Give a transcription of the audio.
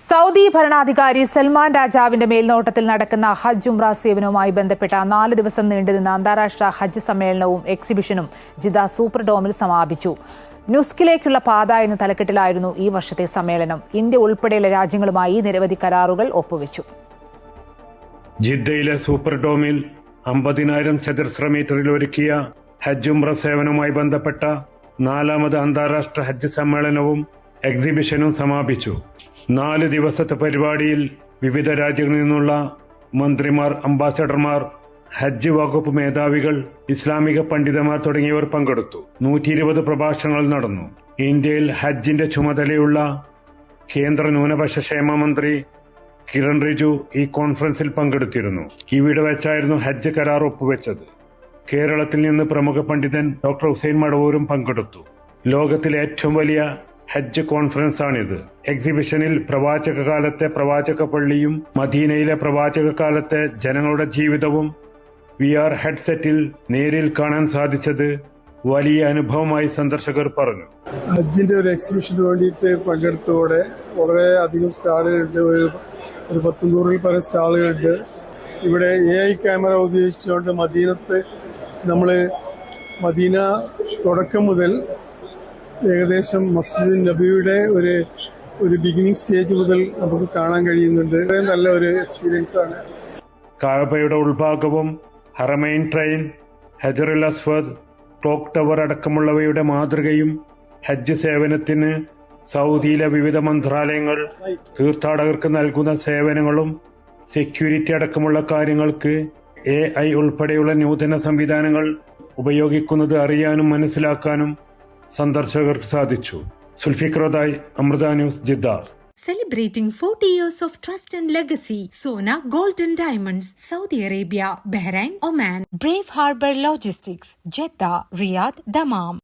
Saudi ഭരണാധികാരി സൽമാൻ രാജാവിന്റെ മേൽനോട്ടത്തിൽ നടക്കുന്ന ഹജ്ജ് ഉംറ സേവനവുമായി ബന്ധപ്പെട്ട നാല് ദിവസം നീണ്ടുനിന്ന അന്താരാഷ്ട്ര ഹജ്ജ് സമ്മേളനവും എക്സിബിഷനും ജിദ സൂപ്പർ ഡോമിൽ സമാപിച്ചു. ന്യൂസ്കിലേക്കുള്ള പാത എന്ന തലക്കെട്ടിലായിരുന്നു ഈ വർഷത്തെ സമ്മേളനം. ഇന്ത്യ ഉൾപ്പെടെയുള്ള രാജ്യങ്ങളുമായി നിരവധി കരാറുകൾ ഒപ്പുവെച്ചു. ജിദ്ദയിലെ സൂപ്പർ ഡോമിൽ അമ്പതിനായിരം ചതുരശ്ര മീറ്ററിൽ ഒരുക്കിയ ഹജ്ജ് ഉംറ സേവനവുമായി ബന്ധപ്പെട്ട നാലാമത് അന്താരാഷ്ട്ര ഹജ്ജ് സമ്മേളനവും എക്സിബിഷനും സമാപിച്ചു. നാല് ദിവസത്തെ പരിപാടിയിൽ വിവിധ രാജ്യങ്ങളിൽ നിന്നുള്ള മന്ത്രിമാർ അംബാസഡർമാർ ഹജ്ജ് വകുപ്പ് മേധാവികൾ ഇസ്ലാമിക പണ്ഡിതന്മാർ തുടങ്ങിയവർ പങ്കെടുത്തു. നൂറ്റി ഇരുപത് പ്രഭാഷണങ്ങൾ നടന്നു. ഇന്ത്യയിൽ ഹജ്ജിന്റെ ചുമതലയുള്ള കേന്ദ്ര ന്യൂനപക്ഷ ക്ഷേമ മന്ത്രി കിരൺ റിജു ഈ കോൺഫറൻസിൽ പങ്കെടുത്തിരുന്നു. ഇവിടെ വെച്ചായിരുന്നു ഹജ്ജ് കരാർ ഒപ്പുവെച്ചത്. കേരളത്തിൽ നിന്ന് പ്രമുഖ പണ്ഡിതൻ ഡോക്ടർ ഹുസൈൻ മടവൂരും പങ്കെടുത്തു. ലോകത്തിലെ ഏറ്റവും വലിയ ഹജ്ജ് കോൺഫറൻസ് ആണിത് എക്സിബിഷനിൽ പ്രവാചക കാലത്തെ പ്രവാചക പള്ളിയും മദീനയിലെ പ്രവാചക കാലത്തെ ജനങ്ങളുടെ ജീവിതവും വി ആർ ഹെഡ്സെറ്റിൽ നേരിൽ കാണാൻ സാധിച്ചത് വലിയ അനുഭവമായി സന്ദർശകർ പറഞ്ഞു. ഹജ്ജിന്റെ ഒരു എക്സിബിഷന് വേണ്ടിയിട്ട് പങ്കെടുത്തതോടെ വളരെ അധികം സ്റ്റാളുകളുണ്ട്. ഒരു ഒരു പത്ത് നൂറിൽ പല സ്റ്റാളുകളുണ്ട്. ഇവിടെ എ ഐ ക്യാമറ ഉപയോഗിച്ചുകൊണ്ട് മദീനത്ത് നമ്മൾ മദീന തുടക്കം മുതൽ ഏകദേശം മസ്ജിദ് നബിയുടെ ഒരു ഒരു ബിഗിനിങ് സ്റ്റേജ് മുതൽ നമുക്ക് കാണാൻ കഴിയുന്നുണ്ട്. വളരെ നല്ല ഒരു എക്സ്പീരിയൻസ് ആണ്. കാബയുടെ ഉൾഭാഗവും ഹറമൈൻ ട്രെയിൻ ഹജറുൽ അസ്വദ് ക്ലോക്ക് ടവർ അടക്കമുള്ളവയുടെ മാതൃകയും ഹജ്ജ് സേവനത്തിന് സൗദിയിലെ വിവിധ മന്ത്രാലയങ്ങൾ തീർത്ഥാടകർക്ക് നൽകുന്ന സേവനങ്ങളും സെക്യൂരിറ്റി അടക്കമുള്ള കാര്യങ്ങൾക്ക് എ ഐ ഉൾപ്പെടെയുള്ള നൂതന സംവിധാനങ്ങൾ ഉപയോഗിക്കുന്നത് അറിയാനും മനസ്സിലാക്കാനും സന്ദർശകർക്ക് സാധിച്ചു സുൽഫിക്രോദായ് Amrita news Jeddah Celebrating 40 years of trust and legacy, Sona Golden Diamonds, Saudi Arabia, Bahrain, Oman, Brave Harbor Logistics, Jeddah, Riyadh, Dammam.